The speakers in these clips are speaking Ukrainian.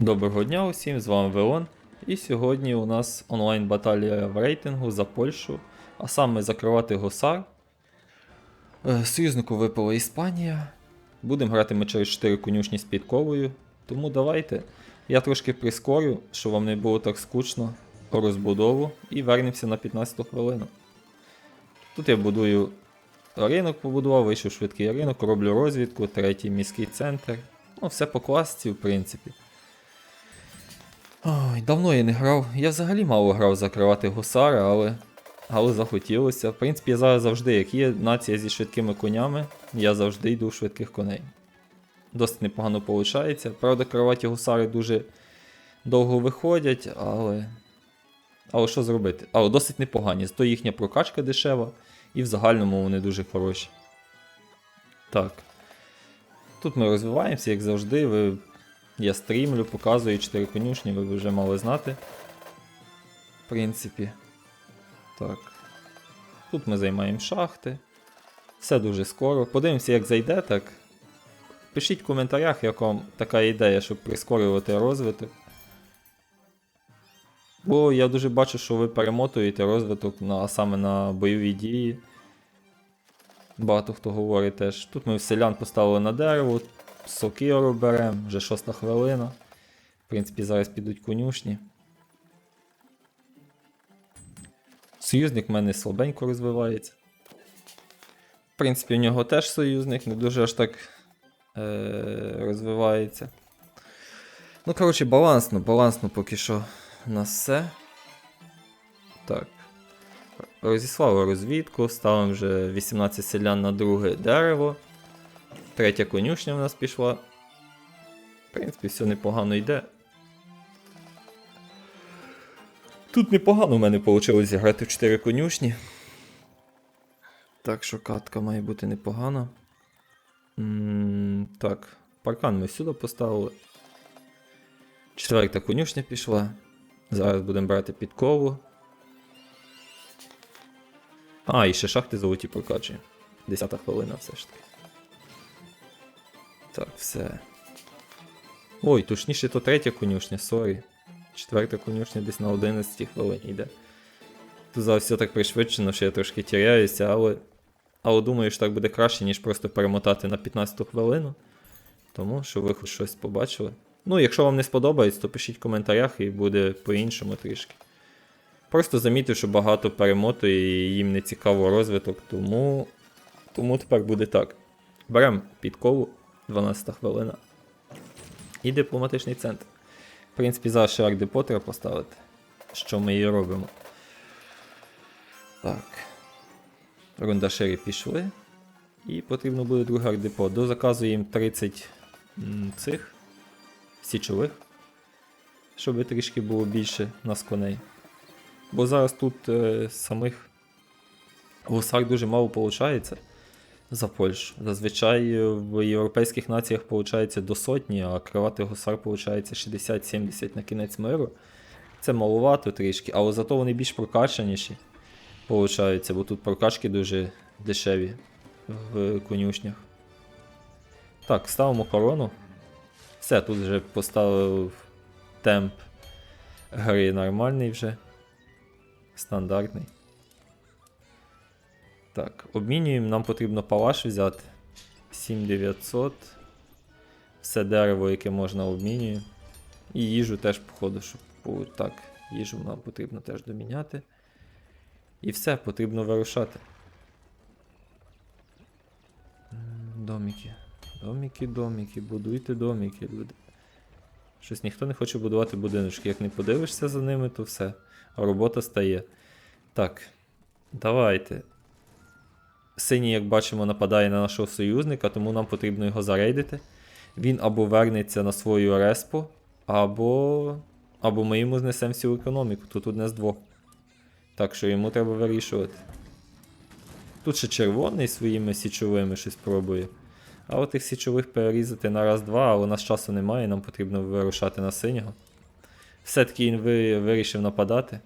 Доброго дня усім, з вами Веон. І сьогодні у нас онлайн баталія в рейтингу за Польщу, а саме закривати Гусар. Е, Союзнику випала Іспанія. Будемо грати ми через 4 конюшні з підковою. Тому давайте. Я трошки прискорю, щоб вам не було так скучно розбудову і вернемося на 15 хвилину. Тут я будую ринок побудував, вийшов швидкий ринок, роблю розвідку, третій міський центр. Ну, все по класці, в принципі. Ой, давно я не грав. Я взагалі мало грав закривати гусара, але, але захотілося. В принципі, я зараз завжди, як є нація зі швидкими конями, я завжди йду в швидких коней. Досить непогано виходить. Правда, кроваті гусари дуже довго виходять, але. Але що зробити? Але досить непогані. Зато їхня прокачка дешева, і в загальному вони дуже хороші. Так. Тут ми розвиваємося, як завжди. Ви я стрімлю, показую 4 конюшні, ви вже мали знати. В принципі. Так. Тут ми займаємо шахти. Все дуже скоро. Подивимося, як зайде, так. Пишіть в коментарях, як вам така ідея, щоб прискорювати розвиток. Бо я дуже бачу, що ви перемотуєте розвиток на, саме на бойові дії. Багато хто говорить теж. Тут ми селян поставили на дерево, сокиру беремо, вже шоста хвилина. В принципі, зараз підуть конюшні. Союзник в мене слабенько розвивається. В принципі, у нього теж союзник, не дуже аж так е- розвивається. Ну, коротше, балансно, балансно поки що у нас все. Так. Розіслали розвідку, ставимо вже 18 селян на друге дерево. Третя конюшня в нас пішла. В принципі, все непогано йде. Тут непогано в мене вийшло зіграти в 4 конюшні. Так що катка має бути непогана. Так, паркан ми сюди поставили. Четверта конюшня пішла. Зараз будемо брати підкову. А, і ще шахти золоті прокачуємо. Десята хвилина все ж таки. Так, все. Ой, точніше, то третя конюшня, сорі. Четверта конюшня десь на 11 хвилині йде. Тут зараз все так пришвидшено, що я трошки тіряюся, але. Але думаю, що так буде краще, ніж просто перемотати на 15 хвилину. Тому що ви хоч щось побачили. Ну, якщо вам не сподобається, то пишіть в коментарях і буде по-іншому трішки. Просто замітив, що багато перемотує і їм не цікаво розвиток, тому. Тому тепер буде так. Беремо підкову, 12 хвилина. І дипломатичний центр. В принципі, зараз ще арк-депо треба поставити. Що ми і робимо. Так. Рундашери пішли. І потрібно буде друге арк-депо. Дозаказуємо 30 цих січових. Щоб трішки було більше нас коней. Бо зараз тут е, самих гусар дуже мало виходить за Польщу. Зазвичай в європейських націях виходить до сотні, а кривати гусар виходить 60-70 на кінець миру. Це маловато трішки, але зато вони більш прокачаніші. Получаються, бо тут прокачки дуже дешеві в конюшнях. Так, ставимо корону. Все, тут вже поставив темп гри нормальний вже. Стандартний. Так, обмінюємо, нам потрібно палаш взяти. 7900. Все дерево, яке можна обмінюємо. І їжу теж, походу, щоб так. Їжу нам потрібно теж доміняти. І все, потрібно вирушати. Доміки. Доміки, доміки, будуйте доміки, люди. Щось ніхто не хоче будувати будиночки. Як не подивишся за ними, то все. А робота стає. Так. Давайте. Синій, як бачимо, нападає на нашого союзника, тому нам потрібно його зарейдити. Він або вернеться на свою респу, або. Або ми йому знесемо всю економіку. Тут одне з двох. Так що йому треба вирішувати. Тут ще червоний своїми січовими щось пробує. А от тих січових перерізати на раз-два, але у нас часу немає, нам потрібно вирушати на синього. Все-таки він ви- вирішив нападати.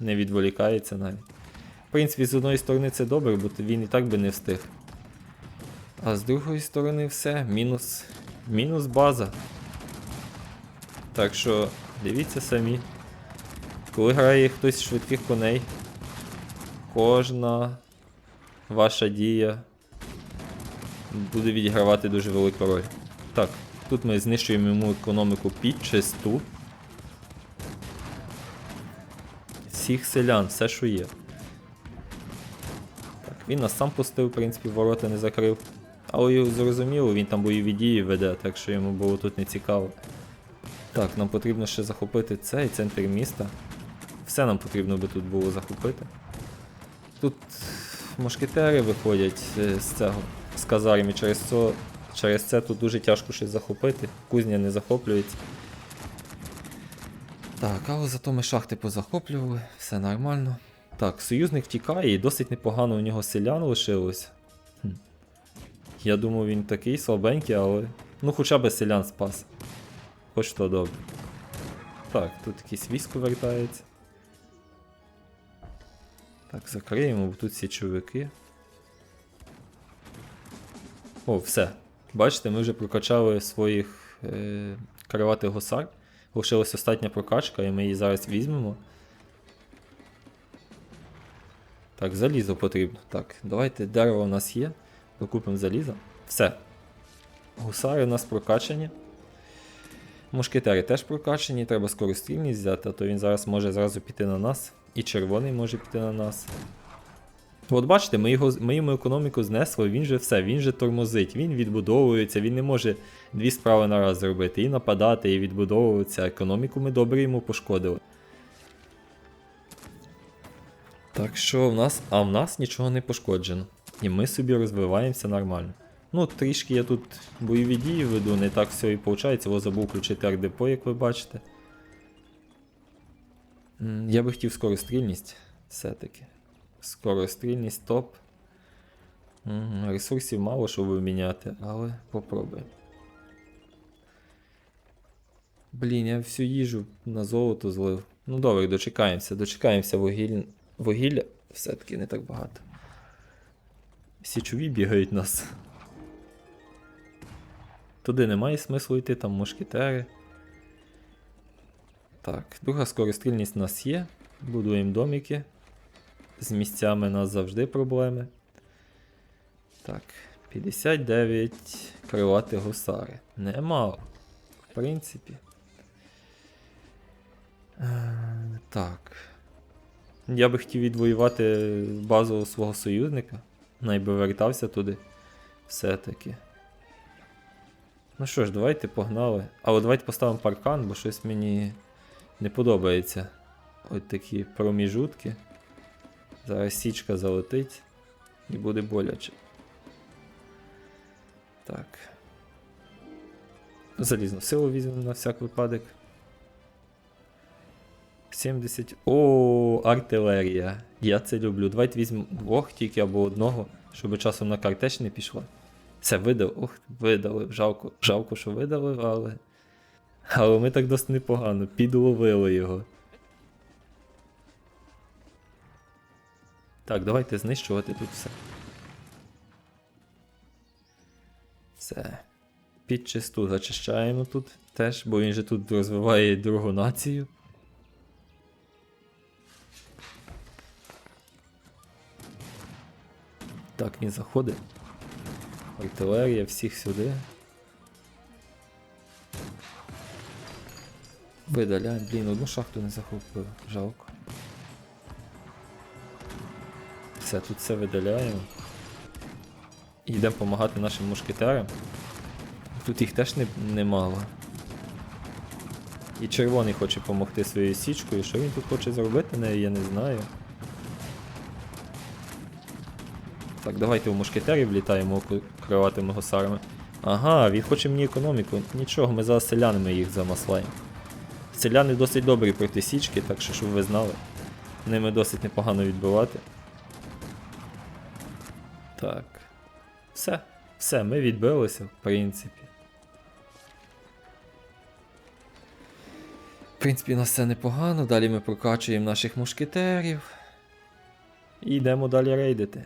Не відволікається навіть. В принципі, з одної сторони це добре, бо він і так би не встиг. А з другої сторони все. Мінус. Мінус база. Так що дивіться самі. Коли грає хтось з швидких коней, кожна ваша дія буде відігравати дуже велику роль. Так, тут ми знищуємо йому економіку під чисту. Всіх селян, все, що є. Він нас сам пустив, в принципі, ворота не закрив. Але зрозуміло, він там бойові дії веде, так що йому було тут не цікаво. Так, нам потрібно ще захопити цей центр міста. Все нам потрібно би тут було захопити. Тут мушкетери виходять е, з цього, з казарм, і через це, через це тут дуже тяжко щось захопити. Кузня не захоплюється. Так, але зато ми шахти позахоплювали, все нормально. Так, союзник тікає і досить непогано у нього селян лишилось. Я думав, він такий слабенький, але. Ну хоча б селян спас. Хоч то добре. Так, тут якесь військо вертається. Так, закриємо, бо тут січовики. О, все. Бачите, ми вже прокачали своїх е, караватих гусар. Лишилась остання прокачка, і ми її зараз візьмемо. Так, залізо потрібно. Так, давайте дерево у нас є. Докупимо залізо. Все. Гусари у нас прокачані. Мушкетери теж прокачані, треба скорострільність взяти, а то він зараз може зразу піти на нас. І червоний може піти на нас. От бачите, ми, його, ми йому економіку знесли, він же все, він же тормозить, він відбудовується, він не може дві справи на раз зробити. І нападати, і відбудовуватися. Економіку ми добре йому пошкодили. Так що в нас. А в нас нічого не пошкоджено. І ми собі розвиваємося нормально. Ну, трішки я тут бойові дії веду, не так все і виходить, бо забув включити ардепо, як ви бачите. Я би хотів скорострільність все-таки. Скорострільність топ. Ресурсів мало що виміняти, але попробуємо. Блін, я всю їжу на золото злив. Ну добре, дочекаємося, дочекаємося вугіль... вугілля. Все-таки не так багато. Січові бігають нас. Туди немає смислу йти, там мушкетери. Так, друга скорострільність у нас є. Будуємо домики. З місцями у нас завжди проблеми. Так, 59 крилатих гусари. Немало. В принципі. Е, Так. Я би хотів відвоювати базу свого союзника. Найби вертався туди. Все-таки. Ну що ж, давайте погнали. Але давайте поставимо паркан, бо щось мені не подобається. Ось такі проміжутки. Зараз січка залетить і буде боляче. Так. Залізну силу візьмемо на всяк випадок. 70. О, артилерія. Я це люблю. Давайте візьмемо двох тільки або одного, щоб часом на картеч не пішло. Все, видав. Ох, видали. Жалко, жалко, що видали, але. Але ми так досить непогано. Підловили його. Так, давайте знищувати тут все. Все. Під чисту зачищаємо тут теж, бо він же тут розвиває другу націю. Так, він заходить. Артилерія, всіх сюди. Видаляємо, блін, одну шахту не захопив, жалко. Все, тут все видаляємо. І йдемо допомагати нашим мушкетерам. Тут їх теж не, немало. І червоний хоче допомогти своєю січкою. Що він тут хоче зробити нею, я не знаю. Так, давайте у мушкетерів влітаємо криватими гусарами. Ага, він хоче мені економіку. Нічого, ми зараз селянами їх замаслаємо. Селяни досить добрі проти січки, так що щоб ви знали. Ними досить непогано відбивати. Так. Все. Все, ми відбилися, в принципі. В принципі, у нас все непогано. Далі ми прокачуємо наших мушкетерів. І йдемо далі рейдити.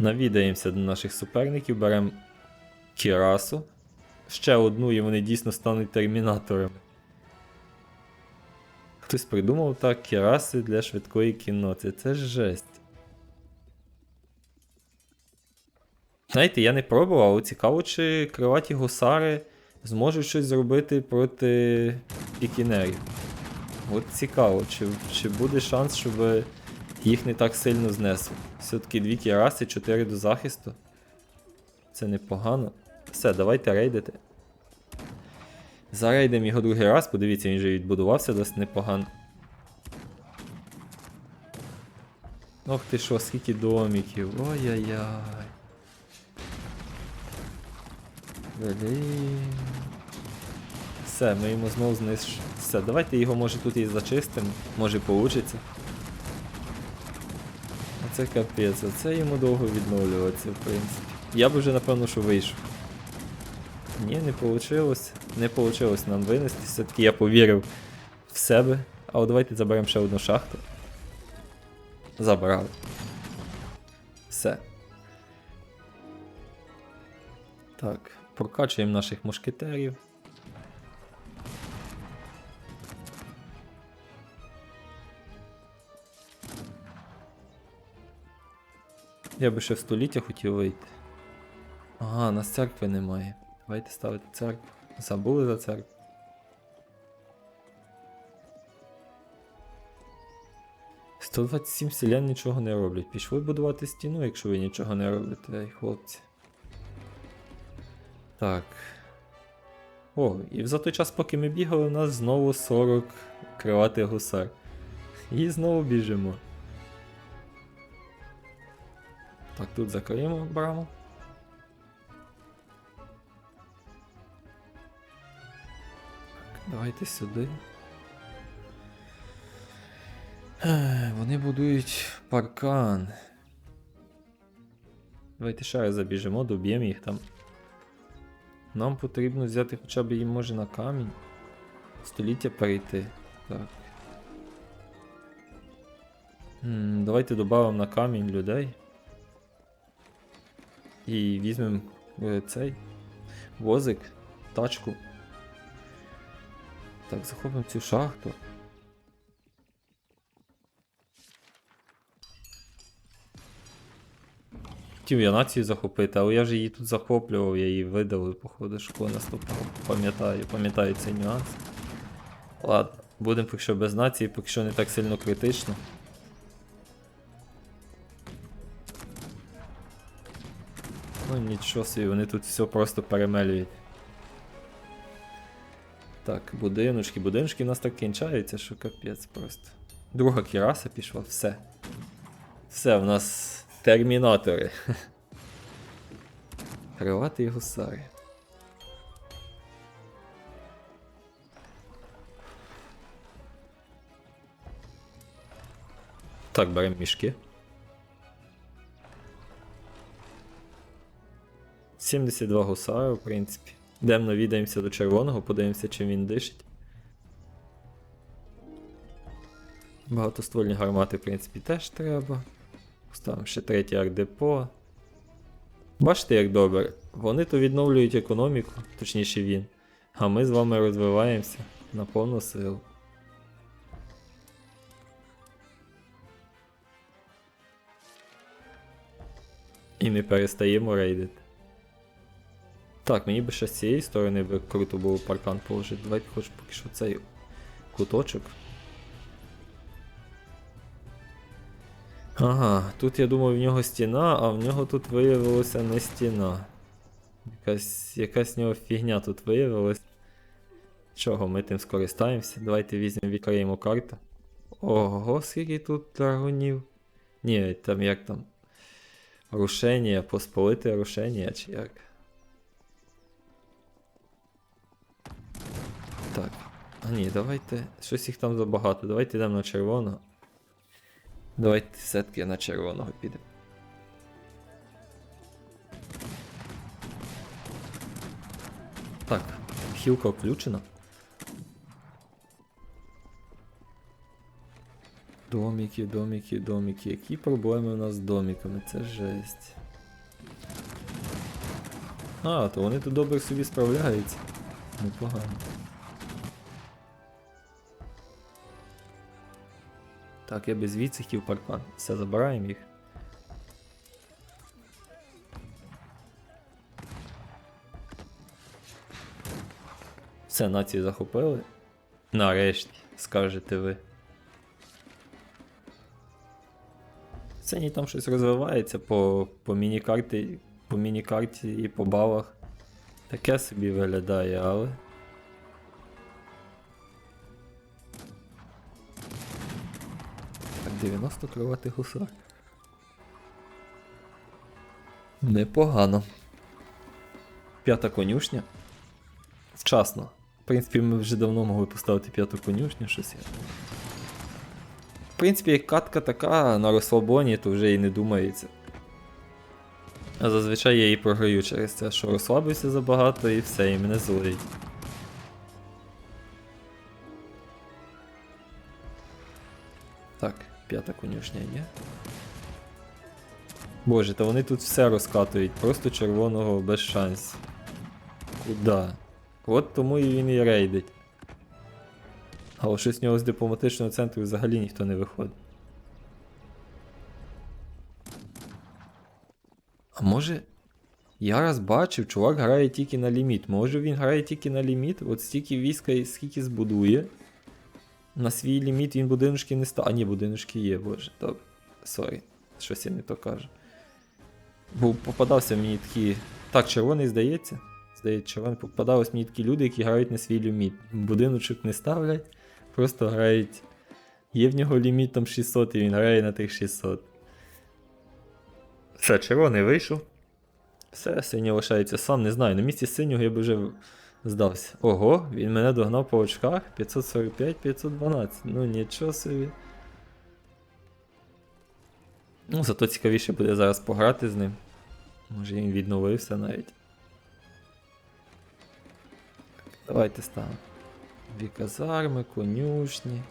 Навідаємося до наших суперників, беремо Кірасу. Ще одну, і вони дійсно стануть термінаторами. Хтось придумав так кіраси для швидкої кінноти. Це ж жесть. Знаєте, я не пробував, але цікаво, чи криваті гусари зможуть щось зробити проти пікінерів. От цікаво, чи, чи буде шанс, щоб їх не так сильно знесло. Все-таки дві кіраси, 4 до захисту. Це непогано. Все, давайте рейдити. Зарейдемо його другий раз, подивіться, він же відбудувався досить непогано. Ох ти що, скільки домиків. Ой-яй-яй. Блін. Все, ми йому знову знищимо. Все, давайте його може тут і зачистимо, може получиться. Оце капець, оце йому довго відновлюватися, в принципі. Я б вже напевно що вийшов. Ні, не вийшло. Не вийшло нам винести. Все-таки я повірив в себе. А от давайте заберемо ще одну шахту. Забрали. Все. Так, прокачуємо наших мушкетерів. Я би ще в століття хотів вийти. Ага, нас церкви немає. Давайте ставити церкву. Забули за церкву. Сто 27 селян нічого не роблять. Пішли будувати стіну, якщо ви нічого не робите, ей, хлопці. Так. О, і за той час, поки ми бігали, у нас знову 40 крилатих гусар. І знову біжимо. Так, тут закриємо браму. Давайте сюди. Вони будують паркан. Давайте ще раз забіжимо, доб'ємо їх там. Нам потрібно взяти хоча б їм може на камінь. Століття перейти. Так. М, давайте додамо на камінь людей. І візьмемо е, цей возик, тачку. Так, захопимо цю шахту. Хотів я націю захопити, але я вже її тут захоплював, я її видалив, походу, що коли. Пам'ятаю, пам'ятаю цей нюанс. Ладно, будемо поки що без нації, поки що не так сильно критично. Ну нічого собі, вони тут все просто перемелюють. Так, будиночки, будиночки у нас так кінчаються, що капець просто. Друга кіраса пішла, все. Все, в нас термінатори. Крилатий гусари. Так, беремо мішки. 72 гусари, в принципі. Йдемо навідаємося до червоного, подивимося, чим він дишить. Багатоствольні гармати, в принципі, теж треба. Поставимо ще третій ардепо. Бачите, як добре. Вони то відновлюють економіку, точніше він. А ми з вами розвиваємося на повну силу. І не перестаємо рейдити. Так, мені би ще з цієї сторони би круто було паркан положити. Давайте хоч поки що цей куточок. Ага, тут я думав в нього стіна, а в нього тут виявилося не стіна. Якась якась в нього фігня тут виявилась. Чого, ми тим скористаємося. Давайте візьмемо, відкриємо карту. Ого, скільки тут драгунів. Ні, там як там. Рушення, посполите рушення, чи як. А ні, давайте. Щось їх там забагато. Давайте йдемо на червоно. Давайте все-таки на червоного підемо. Так, хілка включена. Доміки, доміки, доміки. Які проблеми у нас з доміками? Це жесть. А, то вони тут добре собі справляються. Непогано. Так, я без звідси хотів паркан. Все, забираємо їх. Все, нації захопили. Нарешті, скажете ви. Синій там щось розвивається по, по міні-карті, по міні-карті і по балах. Таке собі виглядає, але. 90 кровати гусар. Непогано. П'ята конюшня. Вчасно. В принципі, ми вже давно могли поставити п'яту конюшню, щось я. В принципі, як катка така на розслабоні, то вже і не думається. А зазвичай я її програю через те, що розслабився забагато і все, і мене злить. Так, п'ята конюшня є. Боже, та вони тут все розкатують, просто червоного без шансів. Куда? От тому і він і рейдить. Але щось з нього з дипломатичного центру взагалі ніхто не виходить. А може. Я раз бачив, чувак грає тільки на ліміт. Може він грає тільки на ліміт, от стільки війська скільки збудує. На свій ліміт він будиночки не ста. А ні, будиночки є, боже. Добре. Сорі. Щось я не то кажу. Бо попадався мені такі. Так, червоний здається. Здається, червоний попадались мені такі люди, які грають на свій ліміт. Будиночок не ставлять, просто грають. Є в нього ліміт там 600 і він грає на тих 600. Все, червоний вийшов. Все, синій лишається сам, не знаю. На місці синього я би вже здався. Ого, він мене догнав по очках 545-512. Ну нічого собі. Ну, зато цікавіше буде зараз пограти з ним. Може він відновився навіть. Давайте ставимо. Дві казарми, конюшні.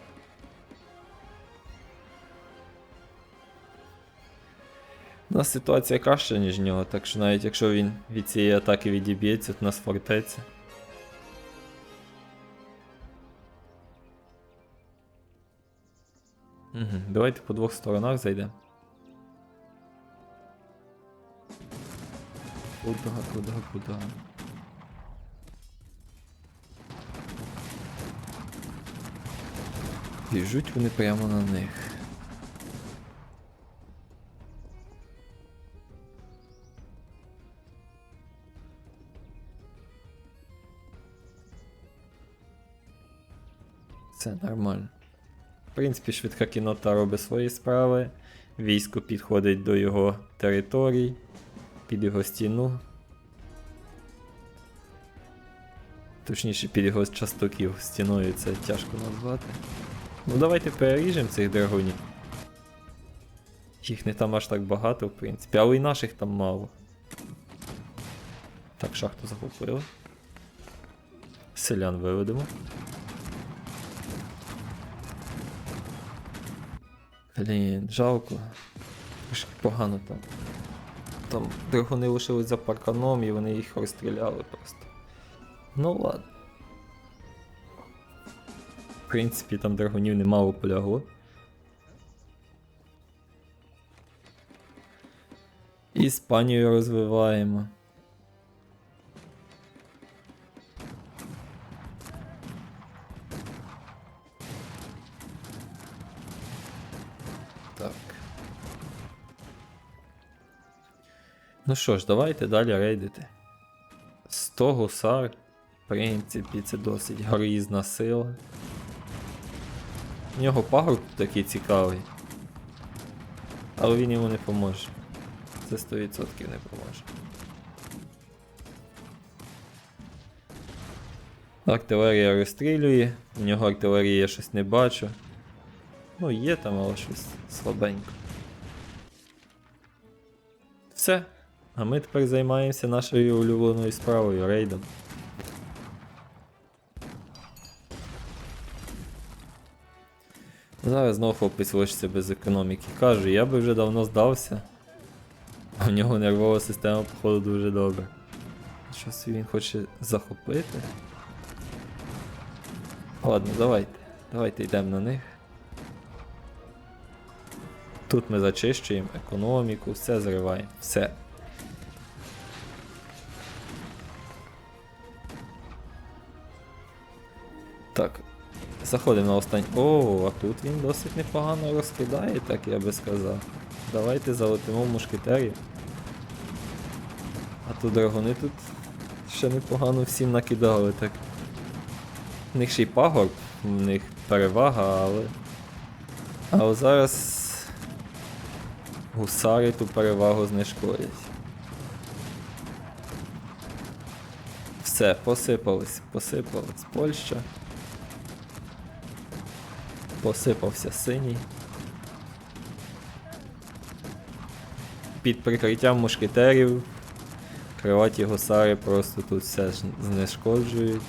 У нас ситуація краща, ніж в нього, так що навіть якщо він від цієї атаки відіб'ється, то у нас фортеця. Угу. Давайте по двох сторонах зайдемо. Куда, куда, куда? Біжуть вони прямо на них. Це нормально. В принципі, швидка кінота робить свої справи. Військо підходить до його територій, під його стіну. Точніше, під його частоків стіною це тяжко назвати. Ну давайте переріжемо цих драгунів. Їх не там аж так багато, в принципі, але і наших там мало. Так, шахту захопили. Селян виведемо. Блін, жалко. Погано там. Там драгуни лишились за парканом і вони їх розстріляли просто. Ну ладно. В принципі, там драгунів немало полягло. Іспанію розвиваємо. Ну що ж, давайте далі рейдити. 100 гусар. В принципі, це досить грізна сила. У нього пагорб такий цікавий. Але він йому не поможе. Це 100% не поможе. Артилерія розстрілює, у нього артилерії я щось не бачу. Ну, є там, але щось слабенько. Все. А ми тепер займаємося нашою улюбленою справою рейдом. Зараз знов хлопець лишиться без економіки. Кажу, я би вже давно здався. А в нього нервова система, походу, дуже добре. Щось він хоче захопити. Ладно, давайте. Давайте йдемо на них. Тут ми зачищуємо економіку, все зриваємо. Все. Так. Заходимо на останній. О, а тут він досить непогано розкидає, так я би сказав. Давайте залетимо в мушкетерів. А то драгони тут ще непогано всім накидали так. В них ще й пагорб, в них перевага, але. Але зараз гусари ту перевагу знешкодять. Все, посипались, посипалась Польща. Посипався синій. Під прикриттям мушкетерів криваті гусари просто тут все знешкоджують.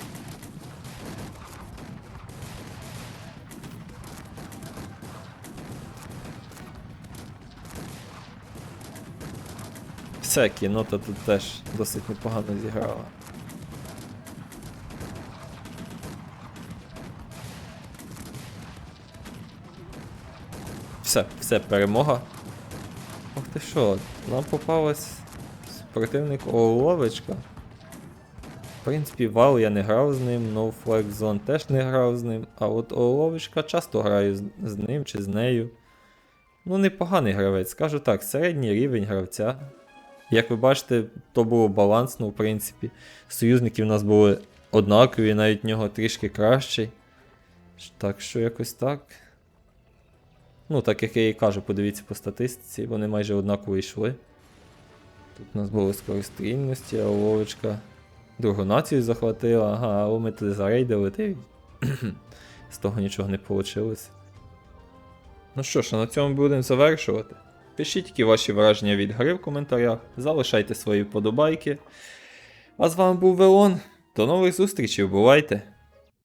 Все, кінота тут теж досить непогано зіграла. Все, все, перемога. Ох ти що, нам попалась противник Оуловичка. В принципі, Вал я не грав з ним, No Flag Zone теж не грав з ним, а от Оуловичка часто граю з, з ним чи з нею. Ну, непоганий гравець, скажу так, середній рівень гравця. Як ви бачите, то було балансно, в принципі. Союзники в нас були однакові, навіть в нього трішки кращий. Так що якось так. Ну, так як я і кажу, подивіться по статистиці, вони майже однаково йшли. Тут у нас були скорострільності, а Вовочка другу націю захватила, ага, а ми туди зарейдили, та й з того нічого не вийшло. Ну що ж, на цьому будемо завершувати. Пишіть які ваші враження від гри в коментарях, залишайте свої вподобайки. А з вами був Велон. До нових зустрічей, бувайте!